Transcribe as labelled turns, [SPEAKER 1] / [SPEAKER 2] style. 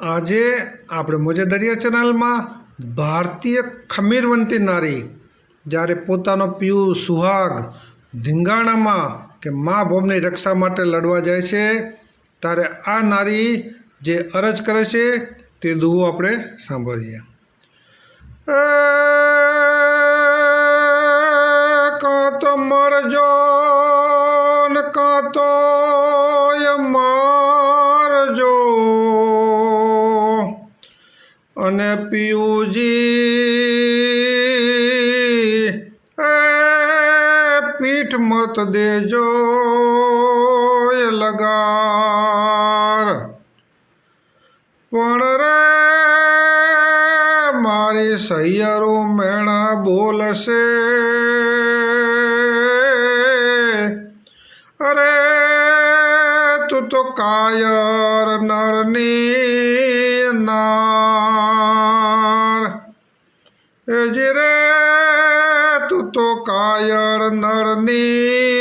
[SPEAKER 1] આજે આપણે મોજે દરિયા ચેનલમાં ભારતીય ખમીરવંતી નારી, જ્યારે પોતાનો પિયુ સુહાગ ધીંગાણામાં કે મા ભોમની રક્ષા માટે લડવા જાય છે, ત્યારે આ નારી જે અરજ કરે છે, તે દુહો આપણે સાંભળીએ. કાં તો મરજો કાં તો એ મારજો અને પિયુજી, એ પીઠ મત દેજો, એ લગાર. પણ રે, મારી સૈયરો મેણા બોલશે. અરે, તું તો કાયર નરની એ રે તું તો કાયર નરની